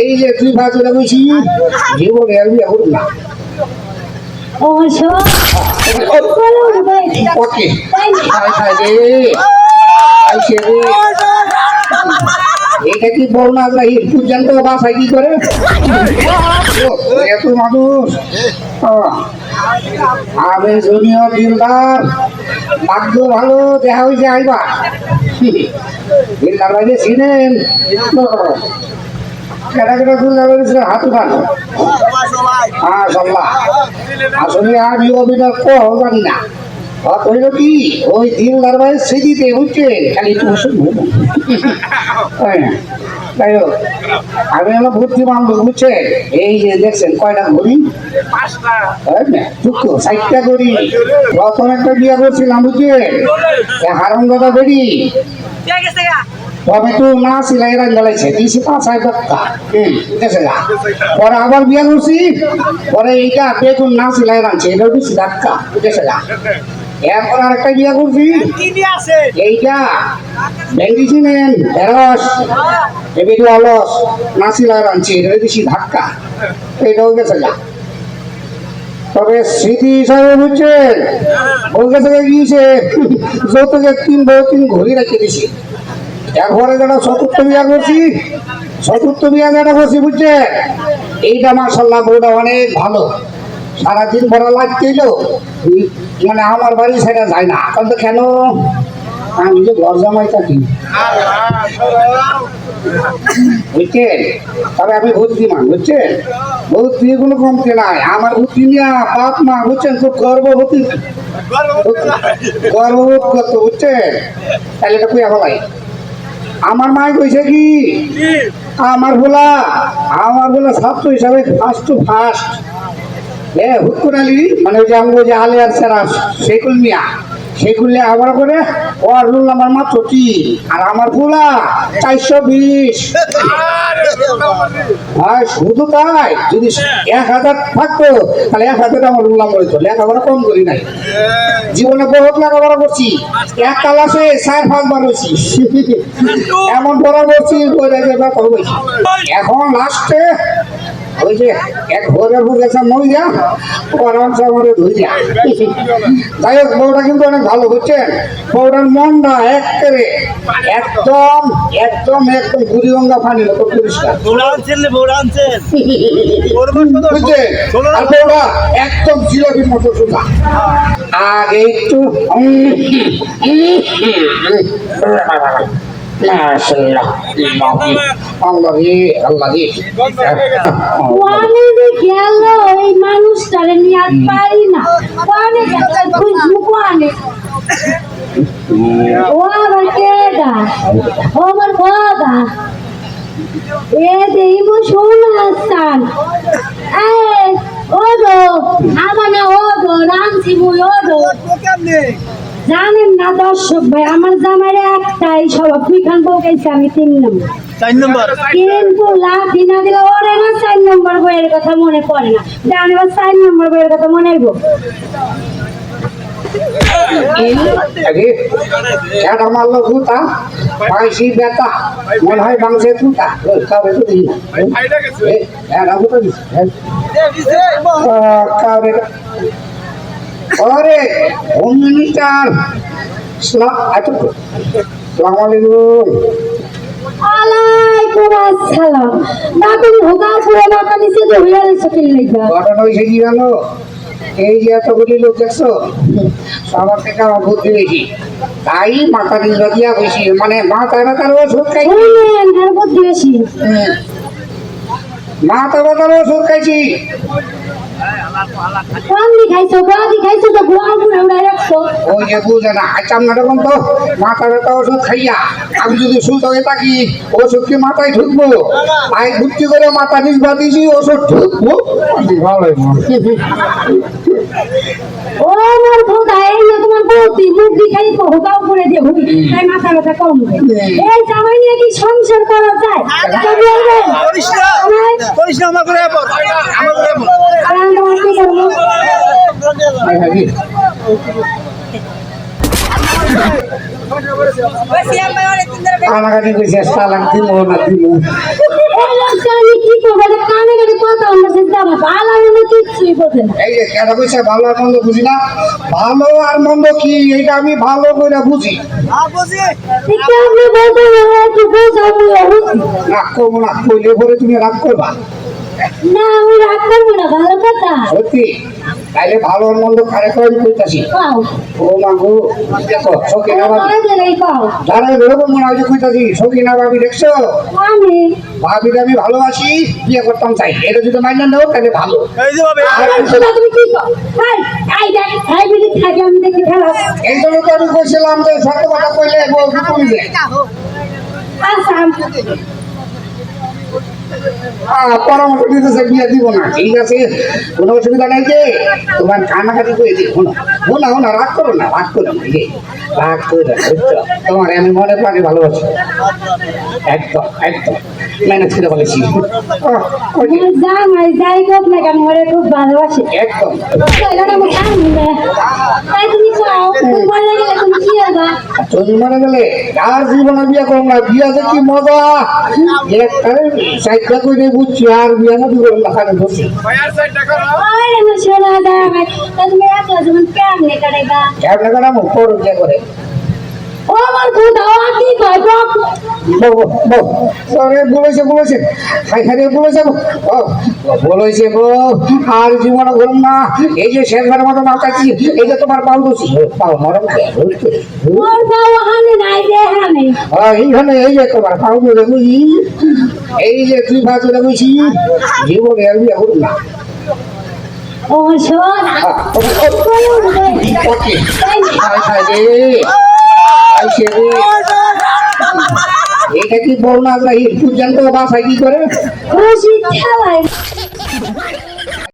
এই যে তুই ভাত বসি জীবনে বিয়ে করুন না। না করে? আমি জুনিয়র দিলদার। ভাগ্য ভালো, দেখা হয়েছে আইবা। দিলদার ভাই চিনেন? কেটা কেটা দিলদার ভাই হাত উঠান। হ্যাঁ সল্লা আসলে আমি অভিনয় কহ জানি না। কথা হইল কি ওই দিলদার ভাই স্মৃতিতে হচ্ছে খালি একটু শুনব তাই না তাই হোক, আমি হলো বুদ্ধিমান লোক বুঝছে এই যে দেখছেন কয়টা ঘড়ি? টুকু সাইটটা করি প্রথম একটা বিয়া করছিলাম বুঝছে হারম বেরি তবে তো না সিলাই রান জ্বালাইছে দিয়েছি পাঁচ হাজার টাকা হুম দেখে যা পরে আবার বিয়া করছি পরে এইটা বেতন না সিলাই রানছে এটাও দিচ্ছি ধাক্কা দেখে যা এরপর আরেকটা বিয়া করছি। এইটা চিনেন ঢেঁড়স এবিটি অলস না সিলাই রানছে এটা দিচ্ছি ধাক্কা এটাও গেছে যা তবে স্মৃতি হিসাবে বুঝছেন বলতে থেকে গিয়েছে তিন বউ তিন ঘড়ি রেখে দিছি এরপরে যেটা চতুর্থ বিয়া করছি, চতুর্থ বিয়া যেটা করছি, বুঝছে? এইটা মার্শাল্লাহ বউটা অনেক ভালো। সারাদিন ভরা লাগছিল মানে আমার বাড়ি সেটা যায় না। কিন্তু কেন? আমি যে ঘর জামাই থাকি। বুঝছেন তবে আমি বুদ্ধিমান বুঝছেন বুদ্ধি কোনো কমতে নাই। আমার বুদ্ধি নিয়ে বাপ মা, বুঝছেন? খুব গর্ববতী গর্ববোধ করতো, বুঝছেন? তাহলে এটা কুয়া বলাই আমার মাই কইছে কি? আমার বলা আমার বলা ছাত্র হিসাবে ফার্স্ট টু ফার্স্ট হ্যাঁ হুকুর আলী মানে ওই যে আমি যে আলে আর সেরাস সেকুল মিয়া। সেগুলি আমার করে ওর রুল আমার মাত্র তিন, আর আমার পোলা চারশো বিশ। ভাই, শুধু তাই, যদি এক হাজার থাকতো, তাহলে এক হাজার আমার রুলাম বলতো লেখাপড়া কম করি নাই। জীবনে বহুত লেখাপড়া করছি, এক ক্লাসে চার পাঁচবার হয়েছি। এমন পড়া করছি এখন লাস্টে যে এক বুক আরামসে আমাদের ধুইয়া যাই হোক বউটা কিন্তু অনেক ভালো বুঝছেন বউটার মনটা একেবারে একদম একদম একদম গঙ্গা পরিষ্কার বুঝছেন আর বউটা একদম জিলাপির মতো সুন্দর আর একটু উম, উম, মাশাআল্লাহ আল্লাহ রে ওয়ানে গেল এই মানুষটারে নিয়ে আর পারি না। ওয়ানে গেল ওয়ানে। ও আমার কেডা ও আমার বাবা এ দেইমো সোনা স্থান এ ও গো আমার না ও গো রামজি মুই ও গো জানেন না দর্শক ভাই আমার জামাইরে একটাই স্বভাব তুই খান বউকাইছে আমি তিন নম্বর। চার নম্বর? কিন্তু লাঠি না দিলে ওরে না চার নম্বর বইয়ের কথা মনে পড়ে না। জানি বা চার নম্বর বইয়ের কথা মনে কেডা মারলো জুতা পাইছি বেতা মনে হয় বাংসে জুতা কাউরে তো দিই এই এরা জুতা দিস কাউরে ওরে হোম মিনিস্টার সালাম আসসালামু আলাইকুম আলাইকুম আসসালাম। না তুমি হোগা পুরো মাথা নিচে ধরে রয়েছো কি লাগা ঘটনা হয়েছে কি জানো? এই যে এতগুলি লোক দেখছ সবার থেকে আমার বুদ্ধি বেশি। তাই মাথা নিজ দিয়া বেশি মানে মাথা ব্যথার ওষুধ খাই বুদ্ধি বেশি। মাথা ব্যথার ওষুধ খাইছি। কান্দি খাইছো গাদি খাইছো তো গোয়া পুরো উড়াই রাখছো। ওই যে বুঝে না আচ্ছা না তখন তো মাথা ব্যথা ওষুধ খাইয়া আমি যদি সুস্থ হয়ে থাকি ওষুধ কি মাথায় ঢুকবো? আই বুদ্ধি করে মাথা ওষুধ ঢুকবো? ও আমার এই তোমার দিয়ে তাই মাথা ব্যথা কম এই জামাই নিয়ে কি সংসার করা যায়? বলবেন করে আমার করে পর কারণ তোমার কি করব কানাকাটি কইছে তালাক না দিব ভালো আর মন্দ বুঝি না ভালো আর মন্দ কি এটা আমি ভালো করে বুঝি রাগ করব না। কইলে পরে তুমি রাগ করবা না আমি রাগ করব না ভালো কথা। সত্যি? তাইলে ভালো মন্দ খারে করে কইতাছি। ও মাগো দেখো সকিনা ভাবি আমার দিলেই পাও। দাঁড়াই বেরোবো মনে হয় যে কইতাছি সকিনা ভাবি দেখছ? আমি। ভাবিকে আমি ভালোবাসি বিয়ে করতাম চাই এটা যদি মাইনা নেও তাহলে ভালো। এই যে ভাবে। তুমি কি কর? হাই হাই দেখ হাই বিলি থাকে আমি দেখি খেলা এই জন্য তো আমি কইছিলাম যে সত্য কথা কইলে বউ যায় আসাম আহ, পরামর্শ দিতেছে বিয়ে দিব না। ঠিক আছে? কোনো অসুবিধা নাই যে? তোমার কানাকাটি করে দিয়ে শোনো শোনো শোনো রাগ করো না রাগ করো না এই রাগ করো না বুঝছ? তোমার আমি মনে প্রাণে ভালোবাসি। একদম একদম। ম্যানেজ করে বলেছি আহ, ওই যে, আমার জামাই যাই হোক না কেন মরে খুব ভালোবাসে। একদম। এখানে আমার জানি না তাই তুমি চাও মরে গেলে তুমি কি হবে তুমি মনে গেলে আর জীবনে বিয়ে করো না। বিয়ে যে কি মজা? করে বুঝছি আর বিয়া না দিব না? খানে বসি সোনা জামাই তা তুমি একলা যেমন কেমনে কাটেগা কেমন কাটামো করো বিয়ে করে আমার আর কি বউ। আরে বলেছে বলেছে বউ। ও, বলেছে বউ আর জীবনে ঘুরুম না এই যে শেষবারের মতো কাটছি এই যে তোমার পাও দোষী পাও করে, বুঝছ? ওর বাবা হানে নাই রে হানে এইখানে এই যে তোমার পাও ধরে বুঝি এই যে তুই ধরে বুঝি জীবনে আর বিয়ে করুম না ও ও, ওকে আইসে রে এটা কি বল না পর্যন্ত বাসায় কি করে?